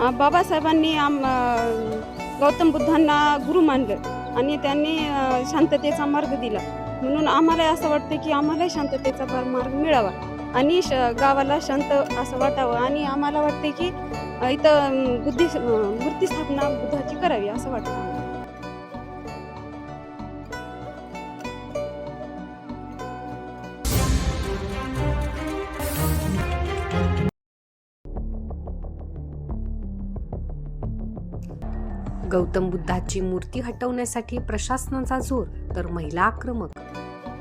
बाबासाहेबांनी आम गौतम बुद्धांना गुरु मानलं आणि त्यांनी शांततेचा मार्ग दिला. म्हणून आम्हाला असं वाटतं की आम्हाला शांततेचा मार्ग मिळावा आणि श गावाला शांत असं वाटावं आणि आम्हाला वाटते की इथं बुद्धी मूर्ती स्थापना बुद्धाची करावी असं वाटतं. गौतम बुद्धाची मूर्ती हटवण्यासाठी प्रशासनाचा जोर तर महिला आक्रमक.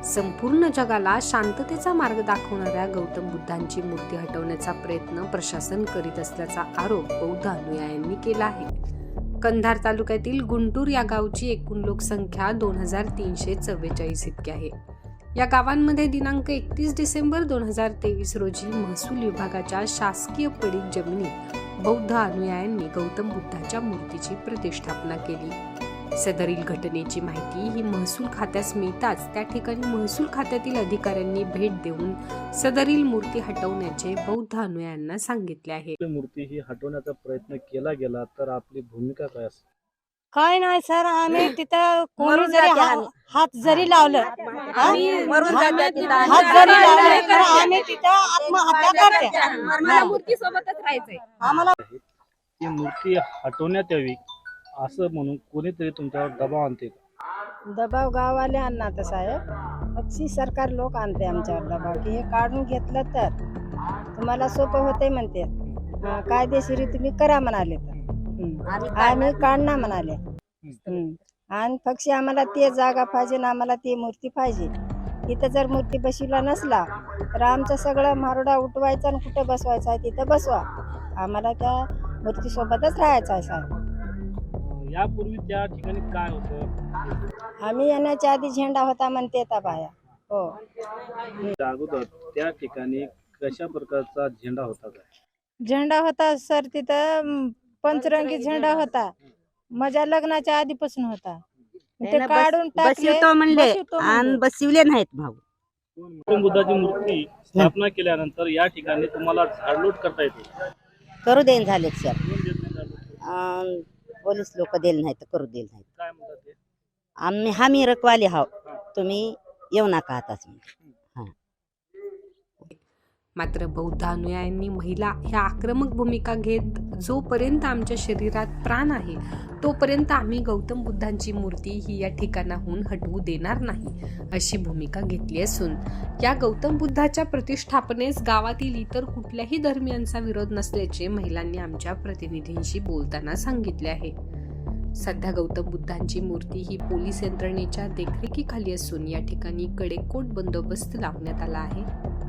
संपूर्ण जगाला शांततेचा मार्ग दाखवणाऱ्या गौतम बुद्धांची मूर्ती हटवण्याचा प्रयत्न प्रशासन करीत असल्याचा आरोप बौद्ध अनुयायांनी केला आहे. कंधार तालुक्यातील गुंटूर या गावची एकूण लोकसंख्या दोन हजार तीनशे चव्वेचाळीस इतकी आहे. या गावांमध्ये दिनांक एकतीस डिसेंबर दोन हजार तेवीस रोजी महसूल विभागाच्या शासकीय पडीत जमिनीत बौद्ध अनुयायांनी गौतम बुद्धाच्या मूर्तीची प्रतिष्ठापना केली. सदरील घटनेची माहिती ही महसूल खात्यास मिळताच त्या ठिकाणी महसूल खात्यातील अधिकाऱ्यांनी भेट देऊन सदरील मूर्ती हटवण्याचे बौद्ध अनुयायांना सांगितले आहे. मूर्ती ही हटवण्याचा प्रयत्न केला गेला तर आपली भूमिका काय असते काय नाही सर आम्ही तिथं कोणी मरून जरी जाते हा- आम्ही. हात जरी लावलं हा? आम्ही मरून जाते तिथं. हात जरी लावले तर आम्ही तिथं आत्महत्या करते मला मूर्ती सोबतच राहायचंय आम्हाला ती मूर्ती हटवण्यात यावी असं म्हणून कोणीतरी तुमच्यावर दबाव आणते का? दबाव गाववाले आणणार साहेब पक्षी सरकार लोक आणते आमच्यावर दबाव की हे काढून घेतलं तर तुम्हाला सोपं होते म्हणते हा, कायदेशीर तुम्ही करा म्हणाले तर. आम्ही काढणार म्हणाले. आणि पक्षी आम्हाला ते जागा पाहिजे ना आम्हाला ती मूर्ती पाहिजे. तिथं जर मूर्ती बसविला नसला तर आमचं सगळं मारोडा उठवायचा आणि कुठं बसवायचं आहे तिथं बसवा. आम्हाला त्या मूर्तीसोबतच राहायचं आहे साहेब. यापूर्वी त्या ठिकाणी काय होतं? आम्ही येण्याच्या आधी झेंडा होता म्हणते त्या बाया. हो. त्या अगोदर त्या ठिकाणी कशा प्रकारचा झेंडा होता? काय झेंडा होता सर तिथं पंचरंगी झेंडा होता. माझ्या लग्नाच्या आधीपासून होता. ते काढून टाकले बसवितो म्हणले आणि. बसविले नाहीत भाऊ. बुद्धाची मूर्ती स्थापना केल्यानंतर या ठिकाणी तुम्हाला झाडलोट करता येते. करू देईन झाले सर. नाही पोलीस लोक दिले नाहीत करू दिले नाहीत. आम्ही हामी रखवाले हाव तुम्ही येऊ नका आताच मात्र बौद्ध अनुयायांनी महिला ह्या आक्रमक भूमिका घेत जोपर्यंत आमच्या शरीरात प्राण आहे तोपर्यंत आम्ही गौतम बुद्धांची मूर्ती ही या ठिकाणाहून हटवू देणार नाही अशी भूमिका घेतली असून या गौतम बुद्धाच्या प्रतिष्ठापनेस गावातील इतर कुठल्याही धर्मियांचा विरोध नसल्याचे महिलांनी आमच्या प्रतिनिधींशी बोलताना सांगितले आहे. सध्या गौतम बुद्धांची मूर्ती ही पोलीस यंत्रणेच्या देखरेखीखाली असून या ठिकाणी कडेकोट बंदोबस्त लावण्यात आला आहे.